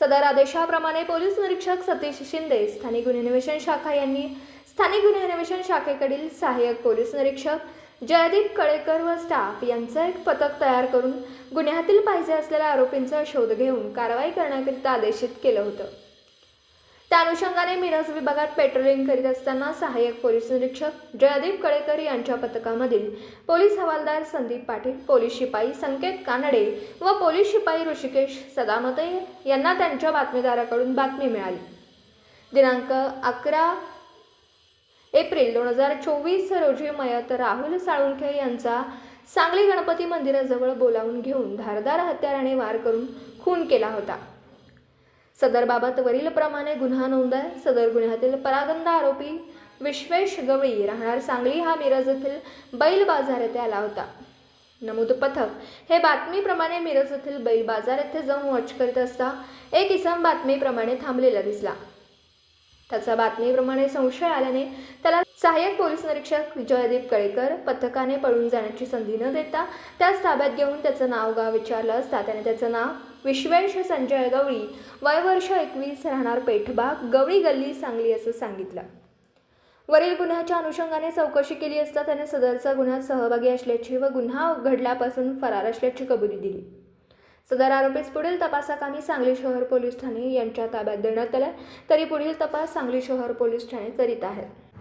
सदर आदेशाप्रमाणे पोलीस निरीक्षक सतीश शिंदे स्थानिक गुन्हे अन्वेषण शाखा यांनी स्थानिक गुन्हे अन्वेषण शाखेकडील सहाय्यक पोलीस निरीक्षक जयदीप कळेकर व स्टाफ यांचं एक पथक तयार करून गुन्ह्यातील पाहिजे असलेल्या आरोपींचा शोध घेऊन कारवाई करण्याकरिता आदेशित केलं होतं. त्या अनुषंगाने मिरज विभागात पेट्रोलिंग करीत असताना सहाय्यक पोलीस निरीक्षक जयदीप कळेकर यांच्या पथकामधील पोलीस हवालदार संदीप पाटील पोलीस शिपाई संकेत कानडे व पोलीस शिपाई ऋषिकेश सदामते यांना त्यांच्या बातमीदाराकडून बातमी मिळाली. दिनांक अकरा एप्रिल दोन हजार चोवीस रोजी मयत राहुल साळुंखे यांचा सांगली गणपती मंदिराजवळ बोलावून घेऊन धारदार हत्याराने वार करून खून केला होता. सदरबाबत वरीलप्रमाणे गुन्हा नोंद आहे सदर गुन्ह्यातील परागंदा आरोपी विश्वेश गवळी राहणार सांगली हा मिरज येथील बैल बाजार येथे आला होता. नमूद पथक हे बातमीप्रमाणे मिरज येथील बैल बाजार येथे जाऊन वॉच करीत असता एक इसम बातमीप्रमाणे थांबलेला दिसला. त्याचा बातमीप्रमाणे संशय आल्याने त्याला सहाय्यक पोलीस निरीक्षक विजयदीप कळेकर पथकाने पळून जाण्याची संधी न देता त्याच ताब्यात घेऊन त्याचं नाव गाव विचारलं असता. त्याने त्याचं नाव विश्वेश संजय गवळी वय वर्ष एकवीस राहणार पेठबाग गवळी गल्ली सांगली असं सांगितलं. वरील गुन्ह्याच्या अनुषंगाने चौकशी केली असता त्याने सदरचा गुन्ह्यात सहभागी असल्याची व गुन्हा घडल्यापासून फरार असल्याची कबुली दिली. सदर आरोपीस पुढील तपासाकामी सांगली शहर पोलीस ठाणे यांच्या ताब्यात देण्यात आल्या. तरी पुढील तपास सांगली शहर पोलीस ठाणे करीत आहेत.